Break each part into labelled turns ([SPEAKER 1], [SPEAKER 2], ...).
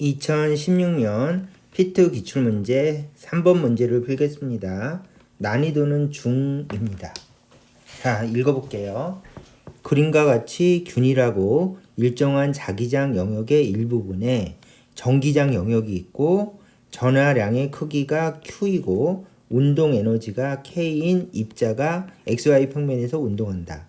[SPEAKER 1] 2016년 피트 기출문제 3번 문제를 풀겠습니다. 난이도는 중입니다. 자, 읽어볼게요. 그림과 같이 균이라고 일정한 자기장 영역의 일부분에 전기장 영역이 있고 전하량의 크기가 Q이고 운동 에너지가 K인 입자가 XY 평면에서 운동한다.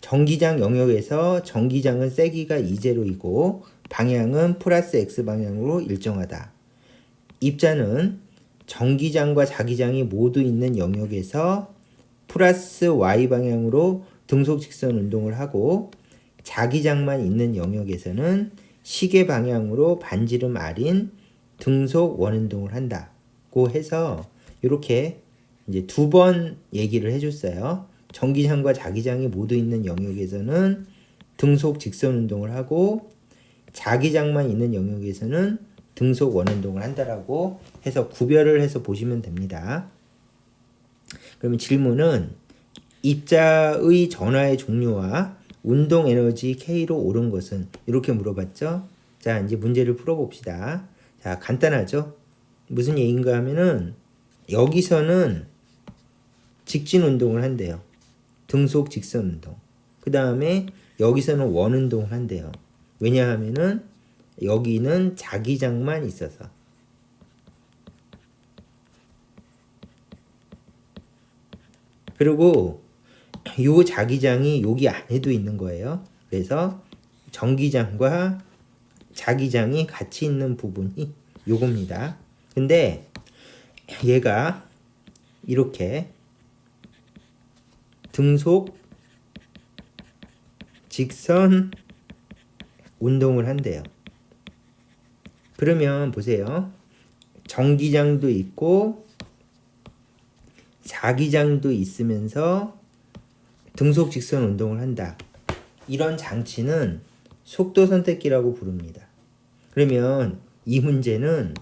[SPEAKER 1] 전기장 영역에서 전기장은 세기가 2제로이고 방향은 플러스 X 방향으로 일정하다. 입자는 전기장과 자기장이 모두 있는 영역에서 플러스 Y 방향으로 등속 직선 운동을 하고 자기장만 있는 영역에서는 시계 방향으로 반지름 R인 등속 원운동을 한다고 해서 이렇게 이제 두 번 얘기를 해줬어요. 전기장과 자기장이 모두 있는 영역에서는 등속 직선 운동을 하고 자기장만 있는 영역에서는 등속 원운동을 한다라고 해서 구별을 해서 보시면 됩니다. 그러면 질문은 입자의 전하의 종류와 운동 에너지 K로 오른 것은 이렇게 물어봤죠. 자, 이제 문제를 풀어봅시다. 자, 간단하죠. 무슨 얘기인가 하면은 여기서는 직진 운동을 한대요. 등속 직선 운동. 그 다음에 여기서는 원 운동을 한대요. 왜냐하면은 여기는 자기장만 있어서. 그리고 요 자기장이 여기 안에도 있는 거예요. 그래서 전기장과 자기장이 같이 있는 부분이 요겁니다. 근데 얘가 이렇게 등속 직선 운동을 한대요. 그러면 보세요. 전기장도 있고 자기장도 있으면서 등속 직선 운동을 한다. 이런 장치는 속도 선택기라고 부릅니다. 그러면 이 문제는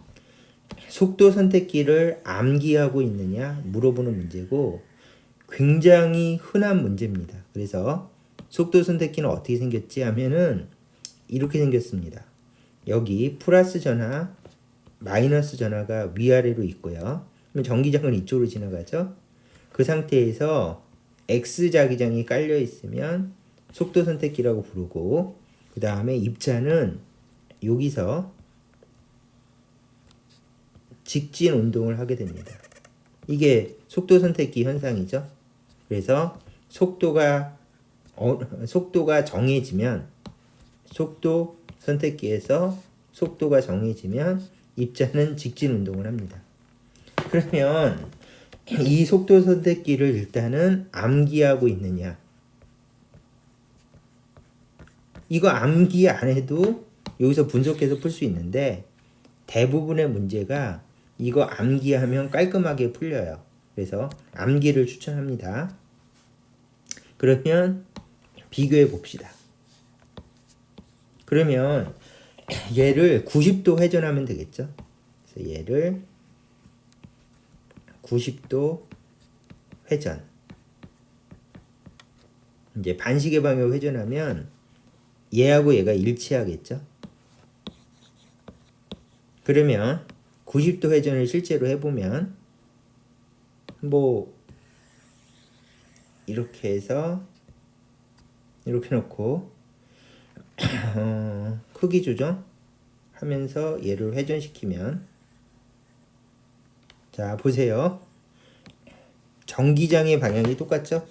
[SPEAKER 1] 속도 선택기를 암기하고 있느냐 물어보는 문제고 굉장히 흔한 문제입니다. 그래서 속도 선택기는 어떻게 생겼지 하면은 이렇게 생겼습니다. 여기 플러스 전화, 마이너스 전화가 위아래로 있고요. 그럼 전기장은 이쪽으로 지나가죠. 그 상태에서 X 자기장이 깔려 있으면 속도 선택기라고 부르고 그 다음에 입자는 여기서 직진 운동을 하게 됩니다. 이게 속도 선택기 현상이죠. 그래서 속도가 어, 속도가 정해지면 속도 선택기에서 속도가 정해지면 입자는 직진 운동을 합니다. 그러면 이 속도 선택기를 일단은 암기하고 있느냐? 이거 암기 안 해도 여기서 분석해서 풀 수 있는데 대부분의 문제가 이거 암기하면 깔끔하게 풀려요. 그래서 암기를 추천합니다. 그러면 비교해 봅시다. 그러면 얘를 90도 회전하면 되겠죠. 그래서 얘를 90도 회전. 이제 반시계 방향 회전하면 얘하고 얘가 일치하겠죠. 그러면 90도 회전을 실제로 해보면 뭐 이렇게 해서 이렇게 놓고 어, 크기 조정 하면서 얘를 회전시키면 자 보세요. 전기장의 방향이 똑같죠?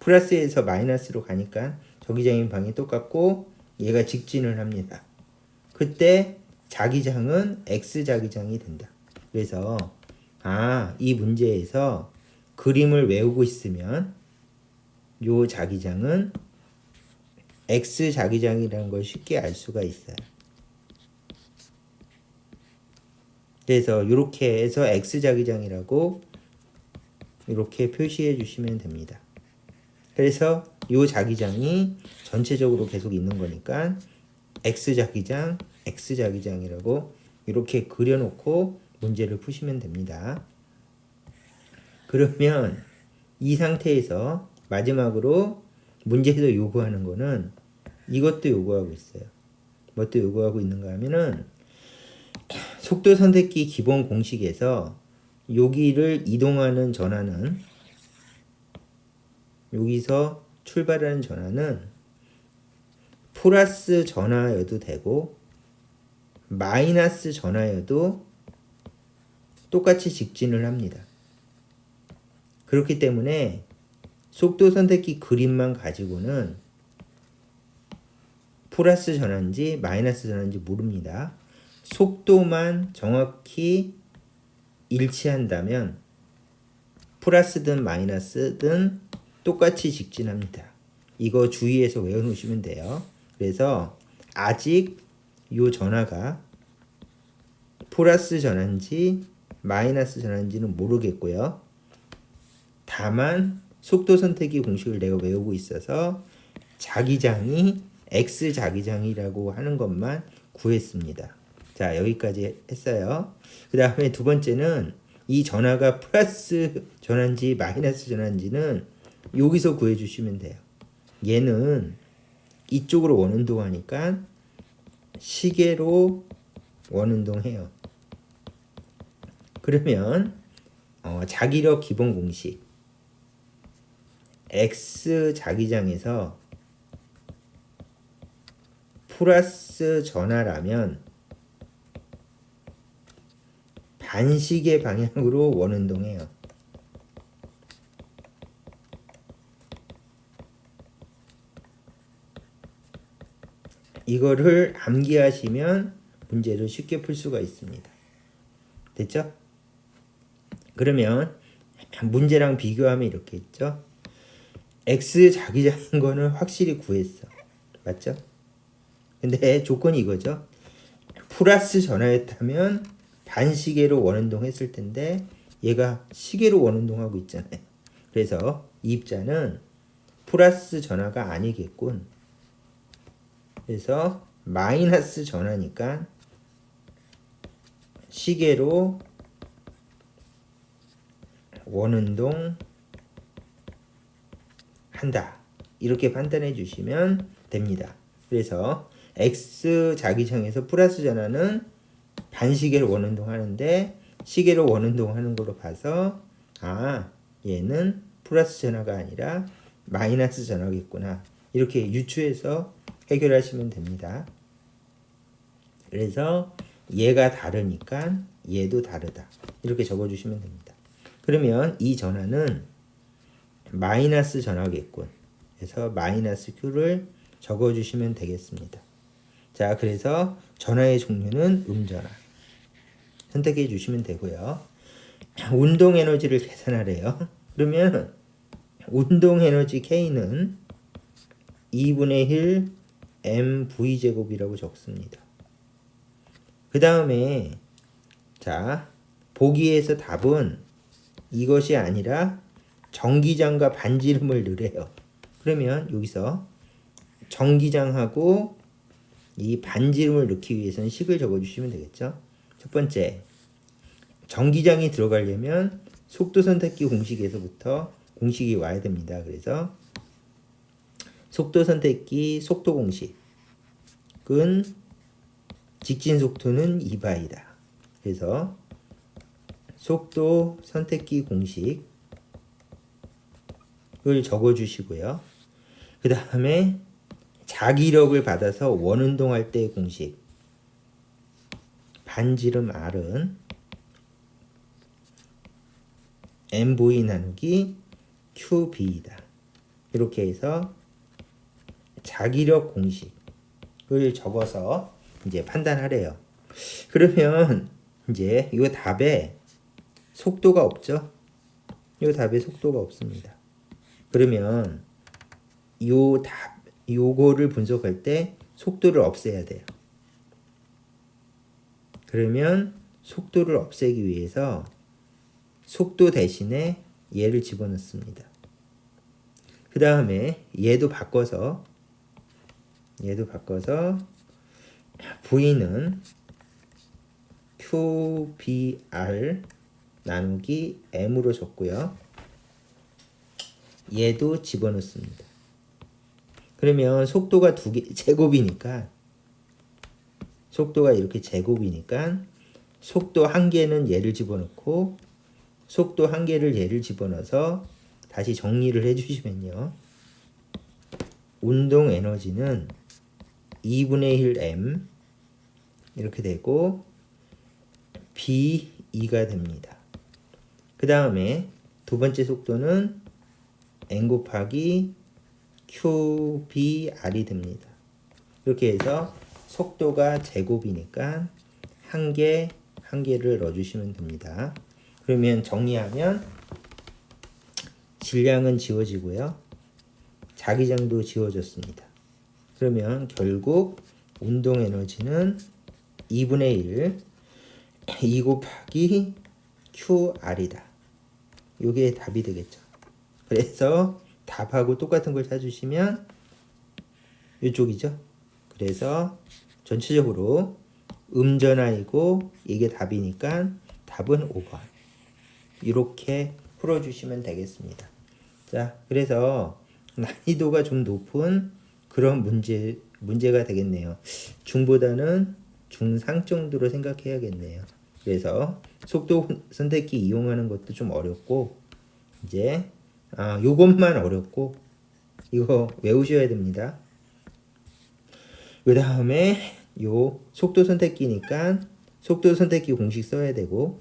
[SPEAKER 1] 플러스에서 마이너스로 가니까 전기장의 방향이 똑같고 얘가 직진을 합니다. 그때 자기장은 X 자기장이 된다. 그래서 아 이 문제에서 그림을 외우고 있으면 요 자기장은 X 자기장이라는 걸 쉽게 알 수가 있어요. 그래서 이렇게 해서 X 자기장이라고 이렇게 표시해 주시면 됩니다. 그래서 이 자기장이 전체적으로 계속 있는 거니까 X 자기장, X 자기장이라고 이렇게 그려놓고 문제를 푸시면 됩니다. 그러면 이 상태에서 마지막으로 문제에서 요구하는 거는 이것도 요구하고 있어요. 뭐또 요구하고 있는가 하면은 속도 선택기 기본 공식에서 여기를 이동하는 전화는 여기서 출발하는 전화는 플러스 전화여도 되고 마이너스 전화여도 똑같이 직진을 합니다. 그렇기 때문에 속도 선택기 그림만 가지고는 플러스 전환인지 마이너스 전환인지 모릅니다. 속도만 정확히 일치한다면 플러스든 마이너스든 똑같이 직진합니다. 이거 주의해서 외워놓으시면 돼요. 그래서 아직 이 전화가 플러스 전환인지 마이너스 전환인지는 모르겠고요. 다만 속도 선택기 공식을 내가 외우고 있어서 자기장이 x 자기장이라고 하는 것만 구했습니다. 자 여기까지 했어요. 그 다음에 두 번째는 이 전화가 플러스 전환지 마이너스 전환지는 여기서 구해주시면 돼요. 얘는 이쪽으로 원운동 하니까 시계로 원운동 해요. 그러면 어, 자기력 기본 공식 x 자기장에서 플러스 전화라면 반시계 방향으로 원운동해요. 이거를 암기하시면 문제를 쉽게 풀 수가 있습니다. 됐죠? 그러면 문제랑 비교하면 이렇게 있죠? X 자기장인 거는 확실히 구했어. 맞죠? 근데 조건이 이거죠. 플러스 전화였다면 반시계로 원운동 했을 텐데 얘가 시계로 원운동하고 있잖아요. 그래서 이 입자는 플러스 전화가 아니겠군. 그래서 마이너스 전화니까 시계로 원운동 한다. 이렇게 판단해 주시면 됩니다. 그래서 x 자기장에서 플러스 전화는 반시계로 원운동 하는데 시계로 원운동 하는 걸로 봐서 아 얘는 플러스 전화가 아니라 마이너스 전화겠구나 이렇게 유추해서 해결하시면 됩니다. 그래서 얘가 다르니까 얘도 다르다 이렇게 적어주시면 됩니다. 그러면 이 전화는 마이너스 전화겠군. 그래서 마이너스 Q를 적어주시면 되겠습니다. 자, 그래서 전화의 종류는 음전화. 선택해 주시면 되고요. 운동 에너지를 계산하래요. 그러면 운동 에너지 K는 2분의 1 mv 제곱이라고 적습니다. 그 다음에 자 보기에서 답은 이것이 아니라 전기장과 반지름을 넣으래요. 그러면 여기서 전기장하고 이 반지름을 넣기 위해서는 식을 적어주시면 되겠죠. 첫 번째, 전기장이 들어가려면 속도 선택기 공식에서부터 공식이 와야 됩니다. 그래서 속도 선택기 속도 공식은 직진 속도는 2바이다. 그래서 속도 선택기 공식 을 적어 주시고요. 그 다음에 자기력을 받아서 원운동할 때의 공식 반지름 R은 MV 나누기 QB이다. 이렇게 해서 자기력 공식을 적어서 이제 판단하래요. 그러면 이제 이 답에 속도가 없죠? 이 답에 속도가 없습니다. 그러면 요 답, 요거를 분석할 때 속도를 없애야 돼요. 그러면 속도를 없애기 위해서 속도 대신에 얘를 집어넣습니다. 그 다음에 얘도 바꿔서 얘도 바꿔서 V는 QBR 나누기 M으로 줬고요. 얘도 집어넣습니다. 그러면 속도가 두 개, 제곱이니까 속도가 이렇게 제곱이니까 속도 한 개는 얘를 집어넣고 속도 한 개를 얘를 집어넣어서 다시 정리를 해주시면요. 운동 에너지는 2분의 1 m 이렇게 되고 b 2가 됩니다. 그 다음에 두 번째 속도는 n 곱하기 q b r이 됩니다. 이렇게 해서 속도가 제곱이니까 한 개, 한 개를 넣어주시면 됩니다. 그러면 정리하면 질량은 지워지고요. 자기장도 지워졌습니다. 그러면 결국 운동 에너지는 2분의 1, 2 곱하기 QR이다. 이게 답이 되겠죠. 그래서 답하고 똑같은 걸 찾으시면 이쪽이죠. 그래서 전체적으로 음전화이고 이게 답이니까 답은 5번. 이렇게 풀어주시면 되겠습니다. 자, 그래서 난이도가 좀 높은 그런 문제 문제가 되겠네요. 중보다는 중상 정도로 생각해야겠네요. 그래서 속도 선택기 이용하는 것도 좀 어렵고 이제 아 요것만 어렵고 이거 외우셔야 됩니다. 그 다음에 요 속도 선택기니까 속도 선택기 공식 써야 되고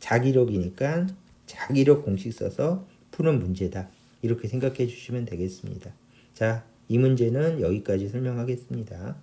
[SPEAKER 1] 자기력이니까 자기력 공식 써서 푸는 문제다. 이렇게 생각해 주시면 되겠습니다. 자, 이 문제는 여기까지 설명하겠습니다.